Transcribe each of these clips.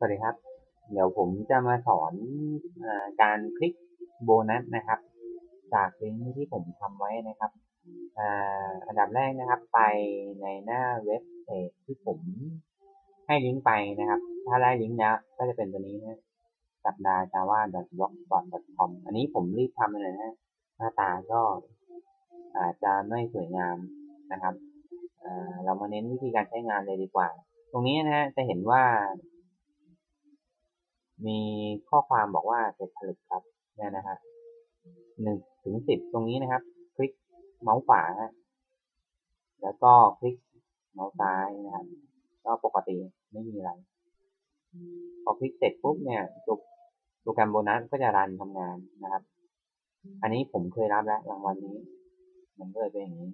สวัสดีครับ เดี๋ยวผมจะมาสอนอการคลิกโบนัสนะครับ จากลิงก์ที่ผมทำไว้นะครับออันดับแรกนะครับ ไปในหน้าเว็บเพจที่ผมให้ลิงก์ไปนะครับ ถ้าได้ลิงก์แล้วก็จะเป็นตัวนี้นะสัปดาห์ java blogspot com อันนี้ผมรีบทำเลยนะหน้าตาก็อาจจะไม่สวยงามนะครับเรามาเน้นวิธีการใช้งานเลยดีกว่า ตรงนี้นะฮะจะเห็นว่า มีข้อความบอกว่าเสร็จผลึกครับเนี่ยนะฮะหนึ่งถึงสิบตรงนี้นะครับ คลิกเมาส์ขวาแล้วก็คลิกเมาส์ซ้ายนะครับก็ปกติไม่มีอะไร พอคลิกเสร็จปุ๊บเนี่ยโปรแกรมโบนัสก็จะรันทำงานนะครับ อันนี้ผมเคยรับแล้วรางวัลนี้ มันก็เลยเป็นอย่างนี้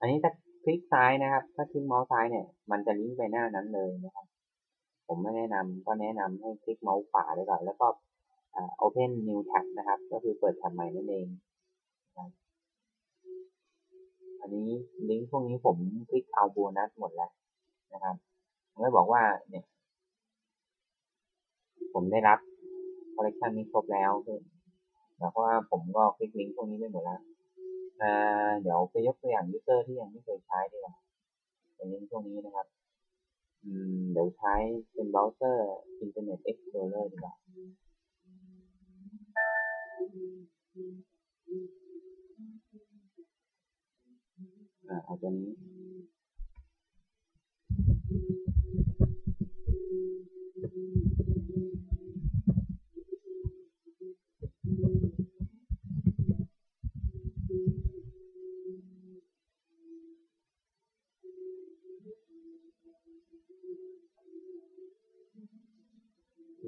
อันนี้ถ้าคลิกซ้ายนะครับ ถ้าคลิกเมาส์ซ้ายเนี่ย มันจะลิงก์ไปหน้านั้นเลยนะครับ ผมไม่แนะนำก็แนะนำให้คลิกเมาส์ขวาไว้ก่อน แล้วก็ Open New Tab นะครับ ก็คือเปิดแท็บใหม่นั่นเอง อันนี้ลิงก์พวกนี้ผมคลิกเอาโบนัสหมดแล้วนะครับผมก็บอกว่าเนี่ย ผมได้รับคอลเลกชันนี้ครบแล้วแล้วเพราะว่าผมก็คลิกลิงก์พวกนี้ไปหมดแล้วเดี๋ยวไปยกตัวอย่างยูเซอร์ที่ยังไม่เคยใช้ดีกว่าเป็นลิงก์พวกนี้นะครับ เดี๋ยวใช้เป็นเบราว์เซอร์ Internet Explorer ดีกว่าอ่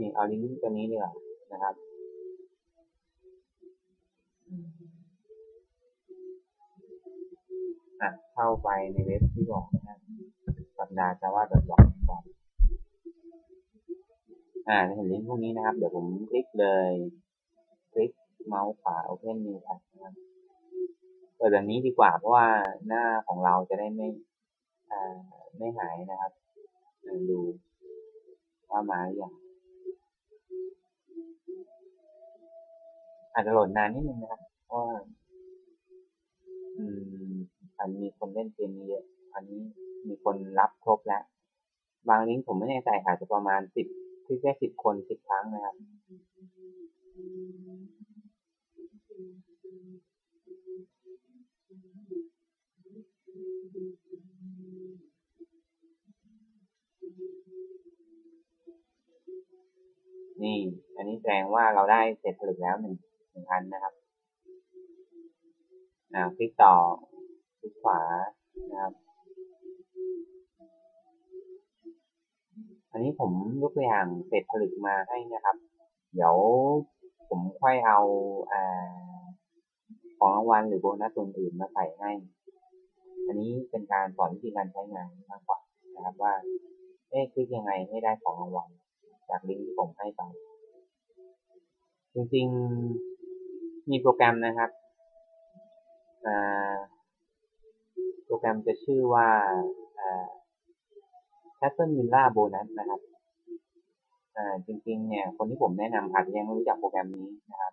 นี้นี่เอาลิงก์ตัวนี้ดีกว่านะครับอะเข้าไปในเว็บที่บอกนะครับสัปดาห์จะว่าดอทบล็อกก่อนอ่าเห็นลิงก์พวกนี้นะครับ เดี๋ยวผมคลิกเลย คลิกเมาส์ขวา Open New Tab นะครับเปิดแบบนี้ดีกว่าเพราะว่าหน้าของเราจะได้ไม่อ่าไม่หายนะครับ ดูว่ามาหรือยัง อาจจะโหลดนานนิดนึงนะครับเพราะว่าอืมอันมีคนเล่นเกมนี้เยอะอันนี้มีคนรับครบแล้วบางลิงก์ผมไม่แน่ใจอาจจะประมาณสิบคลิกได้สิบคนสิบครั้งนะครับ นี่ อันนี้แสดงว่าเราได้เสร็จผลึกแล้วหนึ่ง หนึ่งอันนะครับอ่าคลิกต่อคลิกขวานะครับ อันนี้ผมยกตัวอย่างเสร็จผลึกมาให้นะครับ เดี๋ยวผมค่อยเอาอ่าของรางวัลหรือโบนัสตัวอื่นมาใส่ให้ อันนี้เป็นการสอนวิธีการใช้งานมากกว่านะครับว่า เอ๊ะคลิกยังไงให้ได้ของรางวัลจากลิงก์ที่ผมให้ไป จริงๆ มีโปรแกรมนะครับโปรแกรมจะชื่อว่า Castle Villa Bonus นะครับจริงๆ เนี่ย คนที่ผมแนะนำอาจจะยังไม่รู้จักโปรแกรมนี้นะครับ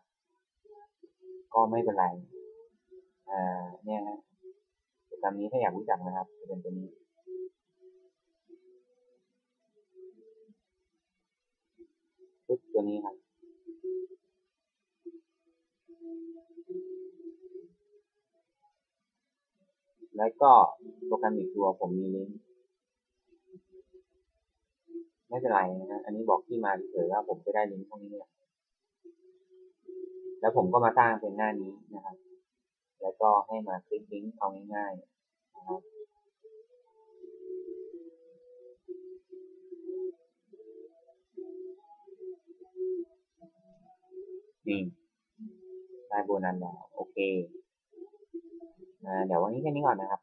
ก็ไม่เป็นไรเนี่ยนะโปรแกรมนี้ถ้าอยากรู้จักนะครับจะเป็นตัวนี้ตัวนี้ครับ แล้วก็โปรแกรมอีกตัวผมมีลิงก์ไม่เป็นไรนะฮะอันนี้บอกที่มาเฉยว่าผมจะได้ลิงก์พวกนี้เนี่ยแล้วผมก็มาสร้างเป็นหน้านี้นะครับ แล้วก็ให้มาคลิกลิงก์เอาง่ายๆนะครับนี่ ได้โบนัสแล้วโอเคเดี๋ยววันนี้แค่นี้ก่อนนะครับ